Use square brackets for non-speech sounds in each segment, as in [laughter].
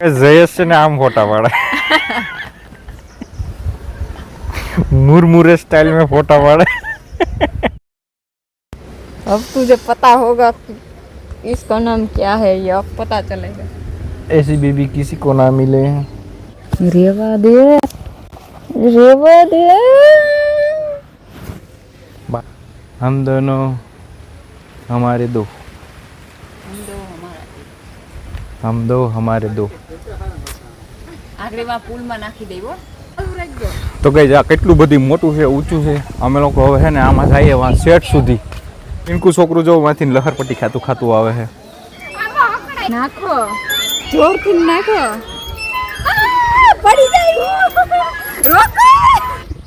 જયેશ છે ને આમ ફોટા પાડે मुरमुरे स्टाइल में फोटा पाड़े अब तुझे पता होगा कि इसका नाम क्या है ये अब पता चलेगा ऐसी बीबी किसी को ना मिले रेवा दे रेवा दे हम दोनों हमारे दो हम दो हमारे दो આગળમાં પુલમાં નાખી દેવો તો ગઈ આ કેટલું બધી મોટું છે ઊંચું છે? અમે લોકો હવે છે ને આમાં જઈએ વાં શેઠ સુધી. ઇનકુ છોકરું જો માંથી લહરપટ્ટી ખાતું ખાતું આવે છે. નાખો. જોરથી નાખો. પડી જાય. રોકો.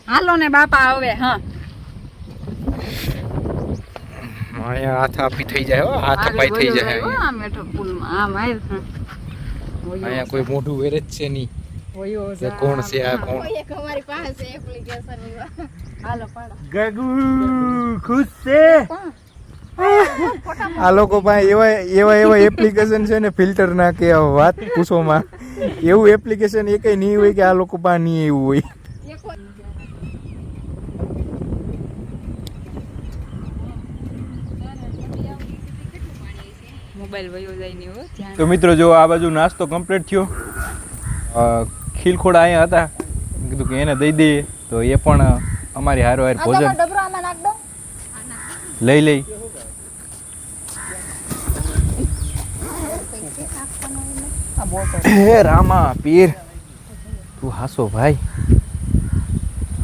હાલો ને બાપા આવે હા. અહીંયા હાથ આપી થઈ જાય હો હાથ અપાઈ થઈ જાય. અહીંયા કોઈ મોઢું વેરે જ છે નહીં. કે કોણ છે આ કોણ? એક અમારી પાસે એપ્લિકેશન હાલો પાડો. ગગુ ખુશ છે? આ લોકો પાસે એવા એવા એવા એપ્લિકેશન છે ને ફિલ્ટર ના કે વાત પૂછોમાં. એવું એપ્લિકેશન એ કઈ નહીં હોય કે આ લોકો પાસે નહીં એવું હોય. વયો તો મિત્રો જો આ બાજુ નાસ્તો કમ્પ્લીટ થયો. ખીલખોડા અહીંયા હતા. કીધું કે એને દઈ દઈએ. તો એ પણ અમારી હારો હાર ભોજન. ડબરો આમાં નાખ દો. લઈ લઈ. હે રામા પીર. તું હાસો ભાઈ.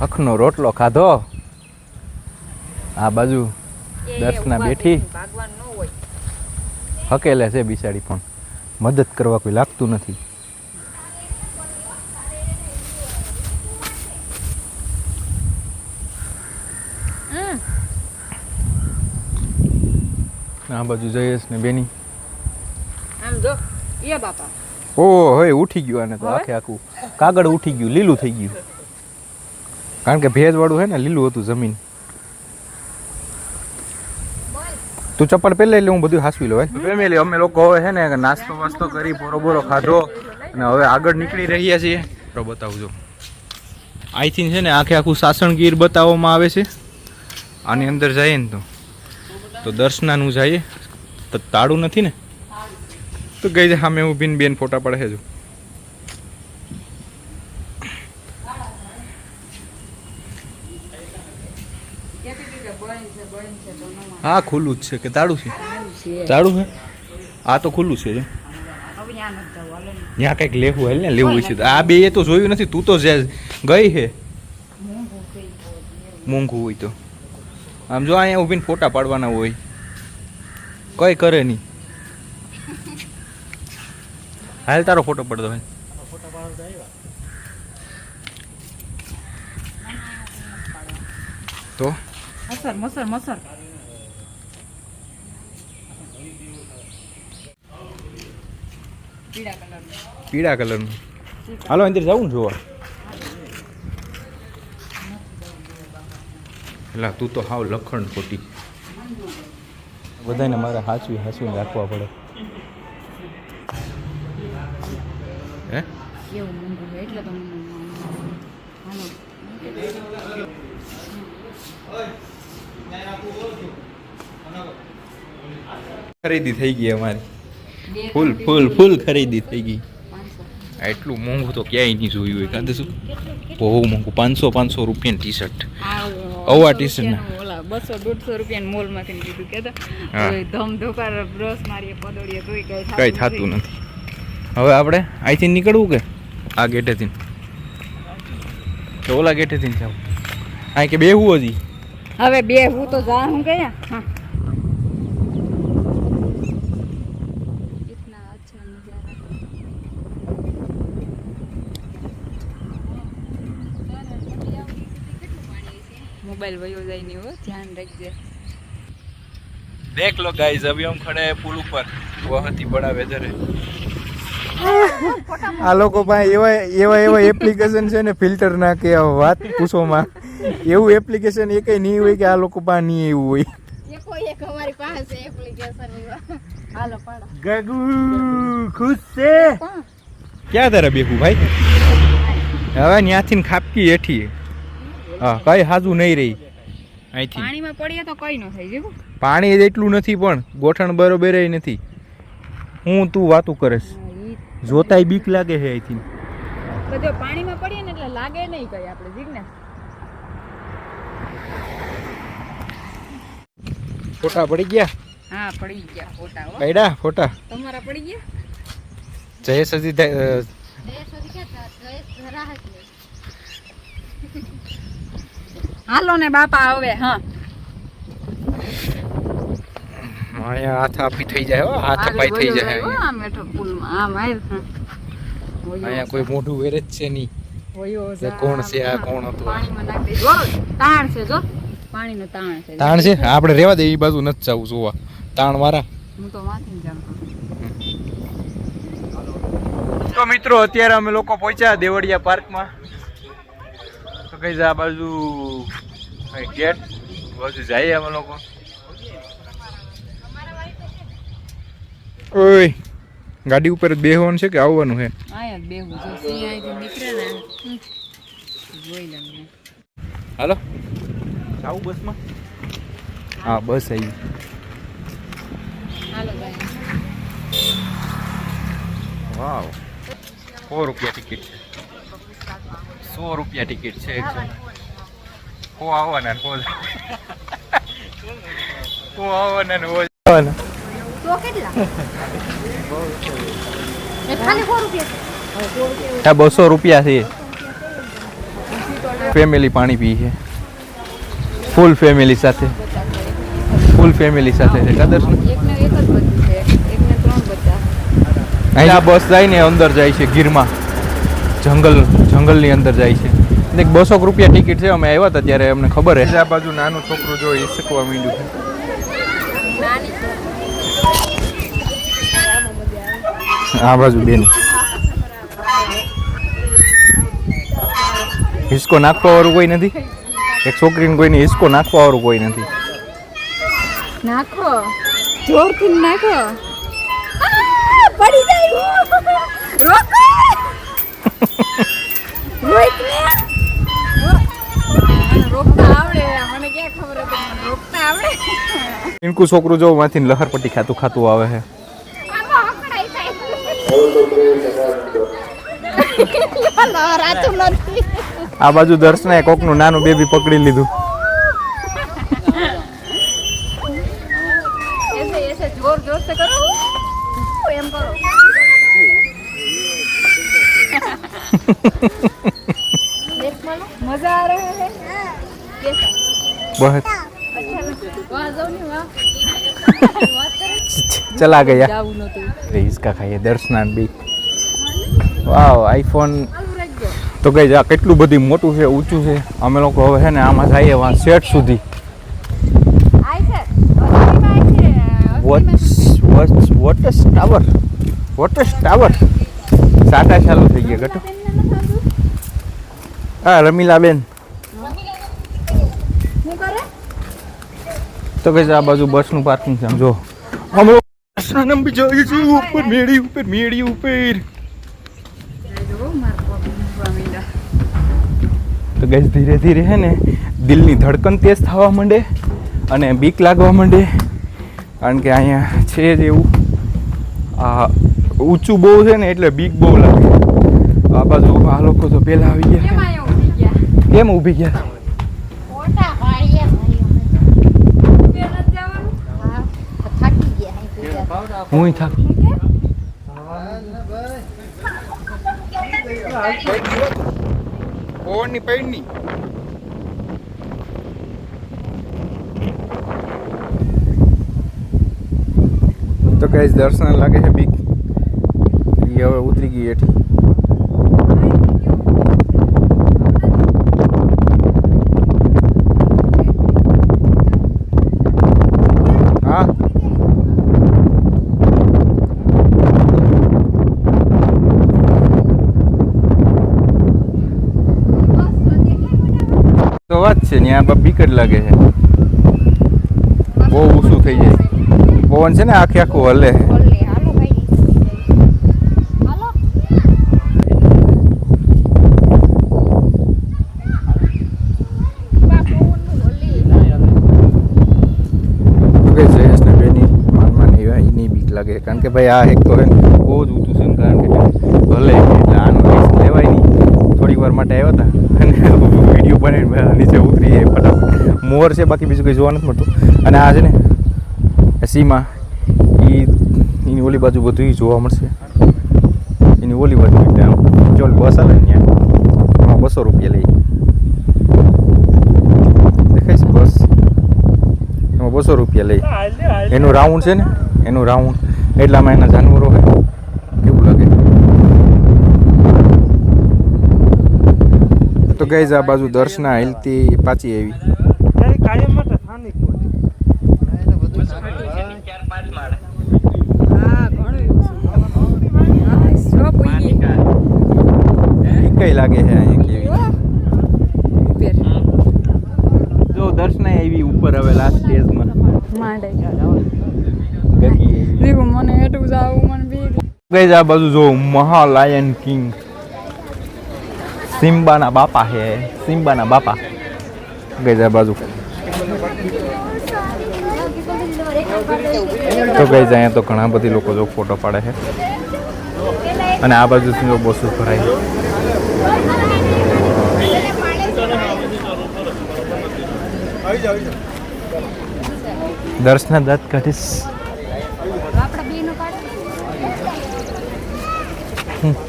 અખનો રોટલો ખાધો? આ બાજુ દર્શના બેઠી. ભાગવાન હકેલે છે બિસાડી પણ. મદદ કરવા કોઈ લાગતું નથી. આ બાજુ જયેશ ને બેની. આમ જો એ બાપા. ઓ હવે ઉઠી ગયું આને તો આખે આખું. કાગળ ઉઠી ગયું લીલું થઈ ગયું. કારણ કે ભેજ વાળું હે ને લીલું હતું જમીન. તું ચપ્પલ પહેલે એટલે હું બધું હાસવી લઉં ફેમિલી અમે લોકો હવે હે ને નાસ્તો વાસ્તો કરી બોરો બોરો ખાધો અને હવે આગળ નીકળી રહ્યા છીએ. તો બતાવજો થિંક છે ને આખે આખું સાસણગીર બતાવવામાં આવે છે. આની અંદર જઈએ ને તો. તો દર્શનાનું જઈએ તો તાળું નથી ને? તો ગઈ જ સામે ઊભીને બેન ફોટા પડે છે જો હા ખુલ્લું જ છે કે તાળું છે? તાળું છે આ તો ખુલ્લું છે. ત્યાં કંઈક લેવું હોય ને લેવું હોય છે આ બે એ તો જોયું નથી તું તો જે ગઈ છે મોંઘું હોય તો. આમ જો અહીંયા ઊભીને ફોટા પાડવાના હોય. કઈ કરે નહીં. હાલ તારો ફોટો પડતો હોય. તો? મસર મસર મસર. પીળા કલર પીળા કલરનું. હાલો અંદર જવું ને જોવા. એટલે તું તો હાવ લખણ ખોટી. બધાને મારે હાચવી હાચવીને રાખવા પડે. હે? ખરીદી થઈ ગઈ અમારી. ફૂલ ફૂલ ફૂલ ખરીદી થઈ ગઈ. એટલું મોંઘું તો ક્યાંય નહીં જોયું હોય. કાંતે શું? બહુ મોંઘું. પાંચસો પાંચસો રૂપિયાની ટી શર્ટ અવા ટી-શર્ટ બસો દોઢસો રૂપિયા મોલમાંથી કીધું. કે ધમ ધોકાર બ્રશ મારીએ પદોડીએ તોય કઈ કઈ થતું નથી. હવે આપણે અહીંથી નીકળવું કે? આ ગેટેથી? ઓલા ગેટેથી જાવ અહીં કે બેહવું હજી? હવે બે હું તો જા હું ગયા मोबाइल वयो જાય નહીં હો ધ્યાન રાખજે देख लो गाइस अभी हम खड़े हैं पुल ऊपर बहुत ही बड़ा वेदर है આ લોકો પાસે એવા એવા એવા એપ્લિકેશન છે ને ફિલ્ટર ના કે આ વાત પૂછોમાં એવું એપ્લિકેશન એ કઈ નહીં હોય કે આ લોકો પાસે નહીં એવું હોય એ કોઈ એક અમારી પાસે એપ્લિકેશન હાલો પાડો ગગુ ખુશ છે કોણ ક્યાં તારે બેહું ભાઈ હવે ત્યાંથી ને ખાપકી હેઠી હા કઈ હાજુ નહીં રહી. અહીંથી. પાણીમાં પડીએ તો કઈ ન થઈ જેવું પાણી એટલું નથી પણ ગોઠણ બરોબર નથી. હું તું વાતું કરેશ. જોતાય બીક લાગે છે અહીંથી. તો જો પાણીમાં પડીએ ને એટલે લાગે નહીં કઈ આપણે જીજ્ઞાસ ફોટા પડી ગયા? હા પડી ગયા ફોટા પડ્યા ફોટા? તમારા પડી ગયા? જયેશ હજી થાય, અ, હાલો ને બાપા હવે હા. અહીંયા હાથ આપી થઈ જાય હો હાથ પાઈ થઈ જાય અહીંયા. આમ બેઠો પુલમાં આમ આય અહીંયા કોઈ મોઢું વેરે જ છે નહીં. કોણ છે આ કોણ હતું? પાણીમાં નાખી જો તાણ છે જો. પાણીનો તાણ છે. તાણ છે? આપણે રેવા દે એ બાજુ નથી જવું જોવા. તાણ વાળા હું તો માથી જામ તો મિત્રો અત્યારે અમે લોકો પહોંચ્યા દેવળિયા પાર્કમાં. કઈ આ બાજુ ગેટ બાજુ જઈએ અમે લોકો. ઓય ગાડી ઉપર બેહવાનું છે કે આવવાનું છે? હાલો. આવું બસમાં? હા બસ આવી વાવ. સો રૂપિયા ટિકિટ છે. સો રૂપિયા ટિકિટ છે એક કો આવવાના કો કો આવવાના ને કો આવવાના તો કેટલા? એ ખાલી સો રૂપિયા આ બસો રૂપિયા છે. ફેમિલી પાણી પી છે. ફૂલ ફેમિલી સાથે. ફૂલ ફેમિલી સાથે છે. કદર? એકને એક જ બચ્ચું છે. એકને ત્રણ બચ્ચા અહીં આ બસ જાય ને અંદર જાય છે ગીરમાં. જંગલ જંગલની અંદર જાય છે. એક બસો રૂપિયા ટિકિટ છે અમે આવ્યા હતા ત્યારે અમને ખબર છે આ બાજુ નાનું છોકરું જો એ શીખવા માંડ્યું છે. આ બાજુ બેન. હિસકો નાખવા વાળું કોઈ નથી? એક છોકરીને કોઈને હિસકો નાખવા વાળું કોઈ નથી? નાખો. જોરથી નાખો. પડી જાય. રોકો રોક ને મને રોકતા આવડે મને ક્યાં ખબર હતી મને રોકતા આવડે ઇનકુ છોકરું જો માંથી લહર પટ્ટી ખાતું ખાતું આવે છે. આ બાજુ દર્શને કોકનું નાનું બેબી પકડી લીધું. જોર જોર કરો. मजा आ रहा है कैसा બસ अच्छा लगा वाह जाओ नहीं वाह ચલા ગયા जाऊ न तू અરે હિસકા ખાઈએ દર્શના બી વાવ આઈફોન आलू रख दो તો કઈ આ કેટલું બધું મોટું છે ઊંચું છે અમે લોકો હવે છે ને આમાં જઈએ વાં સેટ સુધી आई से अस्सी में आई से watts watts what's tower what's tower સાટા ચાલુ થઈ ગયા ગટો હા રમીલાબેન હું કરે તો કે આ બાજુ બસનું પાર્કિંગ છે જો. અમે બસના ઉપર મેળી ઉપર મેળી, ઉપર. તો ગઈ ધીરે ધીરે હે ને દિલની ધડકન તેજ થવા માંડે અને બીક લાગવા માંડે. કારણ કે અહીંયા છે જ એવું. આ ઊંચું બહુ છે ને એટલે બીક બહુ લાગે. આ બાજુ આ લોકો તો પહેલાં આવી ગયા. કેમ ઊભી ગયા? હા થાકી ગયા હું થાકી ઓની પૈડની. તો કઈ દર્શન લાગે છે બીક. હવે ઉતરી ગઈ એઠી છે ત્યાં બા બીક લાગે છે. બહુ ઊંચું થઈ જાય. પવન છે ને આખે આખું હલે છે. લાગે કારણ કે ભાઈ આ એક તો બહુ જ ઊંચું છે કારણ કે ભલે એટલે આનું લેવાય નહીં. થોડીક વાર માટે આવ્યા હતા. અને વીડિયો બનાવીને નીચે ઉતરી ફટાફટ. મોર છે બાકી બીજું કંઈ જોવા નથી મળતું. અને આ છે ને સીમા એ એની ઓલી બાજુ બધું જોવા મળશે. એની ઓલી બાજુ એટલે જો બસ આવે ને ત્યાં એમાં બસો રૂપિયા લઈ. દેખાય છે બસ? એમાં બસો રૂપિયા લઈ. એનું રાઉન્ડ છે ને એનું રાઉન્ડ. એટલામાં એના જાનવરો હોય. તો ગઈ આ બાજુ દર્શના હિલતી પાછી આવી. કઈ લાગે છે અહીંયા કેવી? જો દર્શના આવી ઉપર હવે લાસ્ટ સ્ટેજમાં ગઈ. આ બાજુ જો મહા લાયન કિંગ. સિમ્બાના બાપા હે સિમ્બાના બાપા ગઈ જાય બાજુ તો ગઈ અહીંયા તો ઘણા બધી લોકો જો ફોટો પાડે છે. અને આ બાજુ જો બસો ભરાય. દર્શના દાંત કાઢીશ.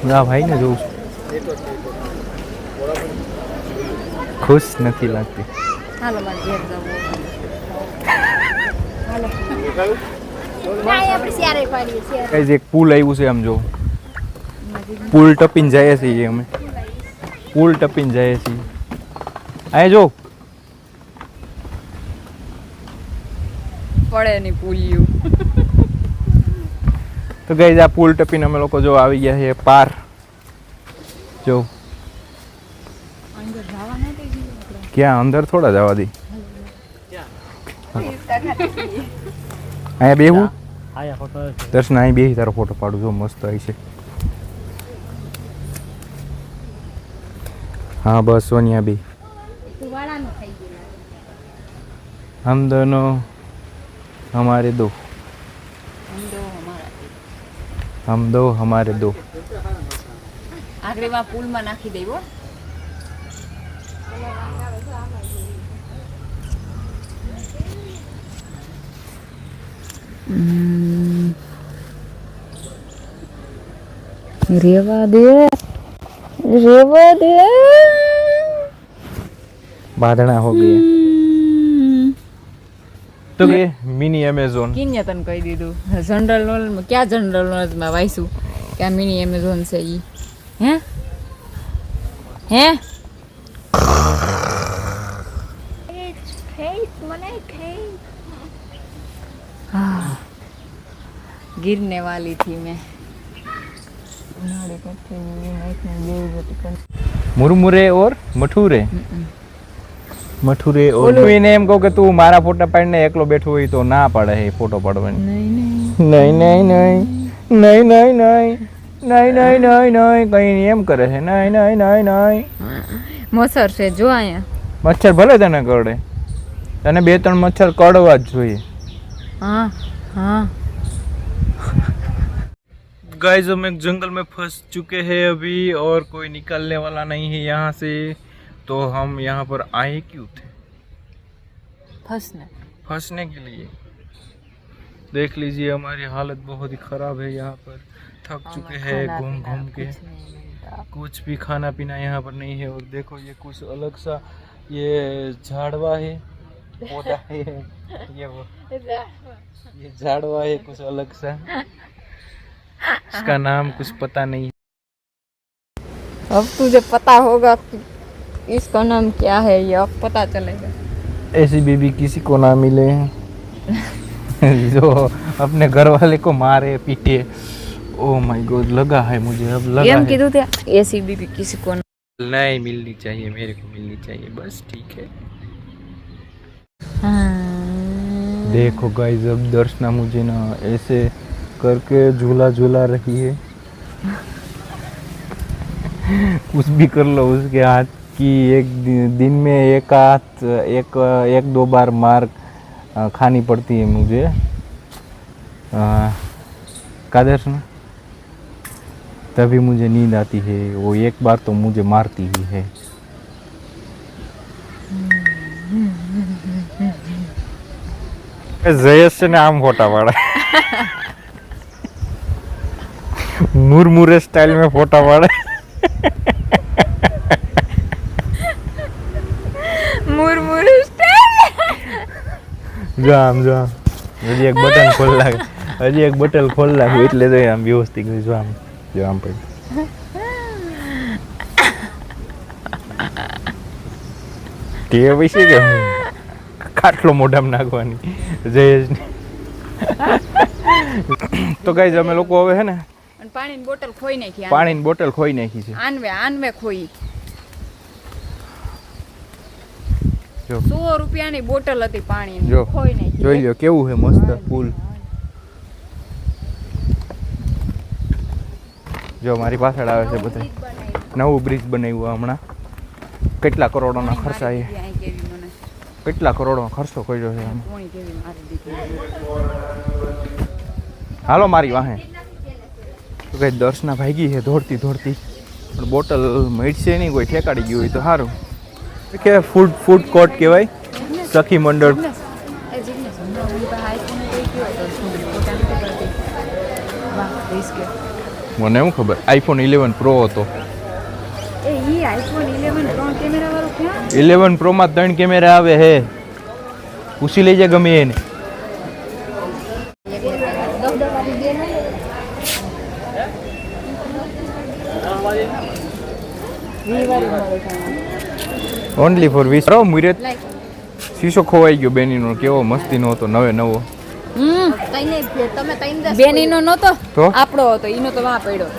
ના ભાઈ ને જોઉં છું. ખુશ નથી લાગતી. હાલો મારે ઘેર જવું એક પુલ આવ્યું છે આમ જો. પુલ ટપીને જઈએ છીએ અમે. પુલ ટપીને જઈએ છીએ. અહીંયા જો. પડે નહીં પૂલ્યું. તો ગઈ આ પુલ ટપીને અમે લોકો જો આવી ગયા છે પાર. જો. ક્યાં? અંદર થોડા જવા દી. અહીંયા બેહું? દર્શન, અહીં બેહી તારો ફોટો પાડું, જો મસ્ત આવી છે. હા, બસ સોનિયા બી હમ દોનો હમારે દો. હમ દો હમારે દો. આગળ પુલમાં નાખી દેવો રેવા હો ગયા તો કે મિની એમેઝોન કિન્ય તન કહી દીધું. જનરલ નોલેજમાં ક્યાં જનરલ નોલેજમાં વાંચ્યું કે મિની એમેઝોન છે ઈ? હે? હે? ખેંચ મને ખેંચ હા. ગીરને થી મેં. મુરમુરે ઓર મઠુરે? મઠુરે ઓર એને એમ કહું કે તું મારા ફોટા પાડીને એકલો બેઠો હોય તો ના પાડે એ ફોટો પાડવાની. નહીં. નહીં નહીં. નહીં નહીં નહીં. નહીં નહીં નહીં નહીં. કઈ નહીં એમ કરે છે. નહીં નહીં નહીં નહીં. મોસર છે જો અહીંયા. મચ્છર ભલે તને કરડે. તને બે ત્રણ મચ્છર કરડવા જ જોઈએ हाँ हाँ गाइस हम एक जंगल में फंस चुके हैं अभी और कोई निकलने वाला नहीं है यहाँ से तो हम यहाँ पर आए क्यों थे फंसने फंसने के लिए देख लीजिए हमारी हालत बहुत ही खराब है यहाँ पर थक चुके हैं घूम घूम के कुछ भी खाना पीना यहाँ पर नहीं है और देखो ये कुछ अलग सा ये झाड़वा है है ये वो। ये झाड़वा है कुछ अलग सा। इसका नाम कुछ पता नहीं। अब तुझे पता होगा कि इसका नाम क्या है ये अब पता चलेगा। ऐसी बीबी किसी को ना मिले। [laughs] जो अपने घर वाले को मारे पीटे। ओ माय गॉड लगा है मुझे अब लगा है। ऐसी बीबी किसी को नहीं मिलनी चाहिए मेरे को मिलनी चाहिए बस ठीक है। हाँ। देखो गाइस अब दर्शना मुझे ना ऐसे करके झूला झूला रही है। [laughs] कुछ भी कर लो उसके हाथ की एक दिन में एक हाथ एक एक दो बार मार खानी पड़ती है मुझे। का एकादश ना तभी मुझे नींद आती है वो एक बार तो मुझे मारती ही है। જયેશ છે ને આમ ફોટા પાડે. મુરમુરે સ્ટાઇલ મેં ફોટા પાડે. મુરમુરે જો આમ જામ હજી એક બટન ખોલ લાગે હજી એક બટન ખોલ લાગે એટલે તો આમ વ્યવસ્થિત જો આમ. જો આમ પછી [laughs] કે પછી કે હું ખાટલો મોઢામાં નાખવાની. જયેશ તો ગાઈઝ અમે લોકો હવે હે ને પાણીની બોટલ ખોઈ નાખી પાણીની બોટલ ખોઈ નાખી છે. આનવે આનવે ખોઈ. જો. સો રૂપિયાની બોટલ હતી પાણીની. જો. ખોઈ નાખી. જોઈ લ્યો કેવું છે મસ્ત ફૂલ. જો મારી પાછળ આવે છે બધા. નવું બ્રિજ બનાવ્યું હમણાં. કેટલા કરોડોના ખર્ચા એ. કેટલા કરોડો ખર્ચો કર્યો છે હાલો મારી વાહે. તો કઈ દર્શના ભાગી છે દોડતી દોડતી. પણ બોટલ મળશે નહીં કોઈ ઠેકાડી ગયું હોય તો સારું. કે ફૂડ ફૂડ કોર્ટ કહેવાય? સખી મંડળ. શું મને એવું ખબર આઈફોન ઇલેવન પ્રો હતો એ ઈ આઈફોન 11 ત્રણ કેમેરા વાળો ક્યાં ઇલેવન પ્રોમાં ત્રણ કેમેરા આવે હે. પૂછી લેજે ગમે એને. બેન ને, ઓનલી ફોર વીસ. રો મુરત. શીશો ખોવાઈ ગયો બેનીનો. કેવો મસ્તીનો હતો નવે નવો. હમ તઈને તમે તઈને દસ બેનીનો નતો તો? આપણો હતો ઈનો તો વાં પડ્યો.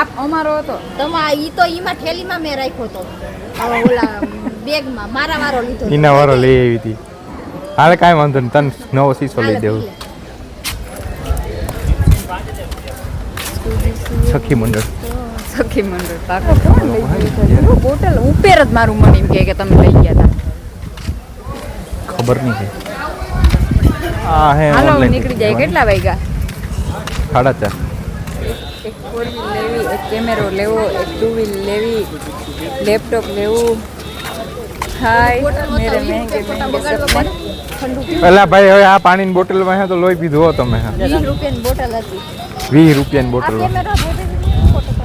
આપ અમારો હતો. તમા ઈ તો ઈમાં થેલીમાં મેં રાખ્યો તો. ઓલા બેગમાં મારા વારો લીધો ઈના વારો લઈ આવી હતી. હાલે કાંઈ વાંધો નહીં તને નવો શીશો લઈ દેવું. સખી મંડળ. સખી મંડળ પાકો કોણ લઈ? બોટલ ઉપેર જ મારું મન એમ કહે કે તમે લઈ ગયા હતા ખબર નહીં છે. હા હે હાલો નીકળી જાય. કેટલા વાગ્યા? સાડા ચાર. એક ફોર વ્હીલ લેવી એક કેમેરો લેવો એક ટુ વ્હીલ લેવી લેપટોપ લેવું. હાય બોટલમાં તો મેરે વીસ મહેંગે રૂપિયા મહેંગે ખોટા સપને. બગાડવા પડે. ઠંડુ પીવું. પેલા ભાઈ હવે આ પાણીની બોટલમાં હે તો લોહી પીધું હો તમે હા. વીસ રૂપિયાની બોટલ હતી. વીસ રૂપિયાની આ બોટલ કેમેરો ફોટો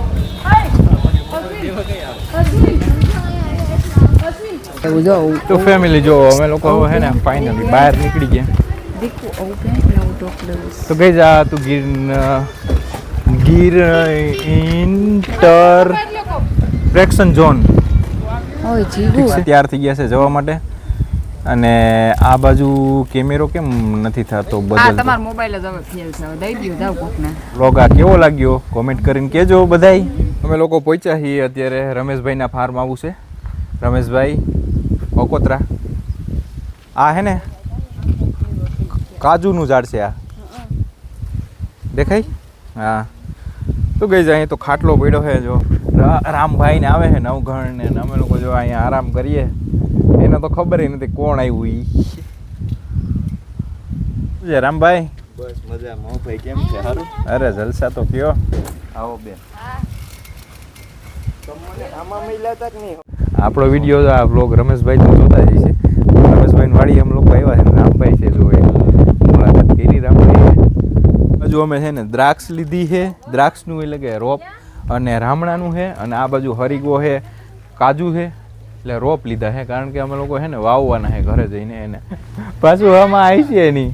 એવું જો તો ફેમિલી જો અમે લોકો હવે હે ને ફાઇનલી બહાર નીકળી ગયા. દીકુ આવું પેન્ટ નવું ટોપ લેવું તો ગઈ જા તું Gir Gir interpretation zone તૈયાર થઈ ગયા છે જવા માટે. અને આ બાજુ કેમેરો કેમ નથી થતો બધા બદલ તમારો મોબાઈલ જ હવે ફેલ છે. દઈ દ્યો જાવ કોકને. વ્લોગ આ કેવો લાગ્યો? કોમેન્ટ કરીને કહેજો બધાય. અમે લોકો પહોંચ્યા છીએ અત્યારે રમેશભાઈના ફાર્મ આવું છે. રમેશભાઈ ઓકોત્રા આ હે ને? કાજુનું ઝાડ છે આ. દેખાય? હા. તો ગઈ જાય અહીં તો ખાટલો પડ્યો છે જો. રામભાઈને આવે છે નવઘણ ને અમે લોકો જો અહીંયા આરામ કરીએ. એને તો ખબર નથી કોણ આવ્યું ઈ. રામભાઈ? બસ મજામાં. ભાઈ કેમ છે? સારું? અરે જલસા તો કયો આવો બેન આપણો વીડિયો આ બ્લોગ રમેશભાઈ તો જોતા જ છે રમેશભાઈ વાળી અમ લોકો આવ્યા છે રામભાઈ છે જો એ મુલાકાત કરી રામભાઈ બાજુ અમે છે ને દ્રાક્ષ લીધી છે. દ્રાક્ષનું એટલે કે રોપ અને રામણાનું છે અને આ બાજુ હરીગો છે, કાજુ છે. એટલે રોપ લીધા છે. કારણ કે અમે લોકો છે ને વાવવાના છે ઘરે જઈને એને. પાછું હવામાં આવી છે એની.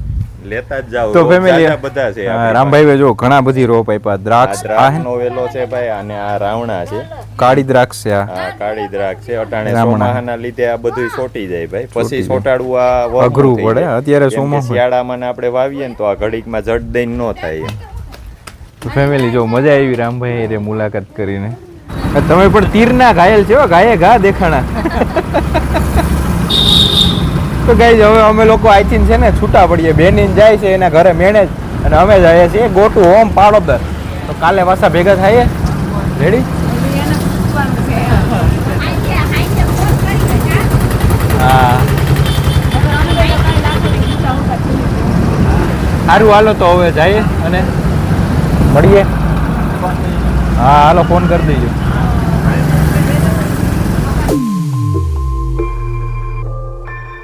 લેતા જ જાવ તો ફેમિલી બધા છે રામભાઈ જો ઘણા બધી રોપ આપ્યા. દ્રાક્ષ આ નો? વેલો છે ભાઈ અને આ રાવણા છે. કાળી દ્રાક્ષ છે આ. કાળી દ્રાક્ષ છે. અટાણે રાવણા. લીધે આ બધું સોટી જાય ભાઈ. પછી. સોટાડવું આ અઘરું પડે. અત્યારે સોમા શિયાળામાં ને આપણે વાવીએ ને તો આ ઘડીકમાં જડ દઈને ન થાય તો ફેમિલી જો મજા આવી રામભાઈ રે મુલાકાત કરીને. તમે પણ તીરના ઘાયલ છો ઘાયે ઘા દેખાણા. તો ગઈ હવે અમે લોકો આઈ થિંક છે ને છૂટા પડીએ. બેનીન જાય છે, એના ઘરે મેનેજ અને અમે જઈએ છીએ. ગોટું હોમ પાડોદર તો કાલે પાછા ભેગા થાય રેડી હા. સારું, હાલો તો હવે જઈએ અને મળીએ. હા, હાલો ફોન કરી દેજો.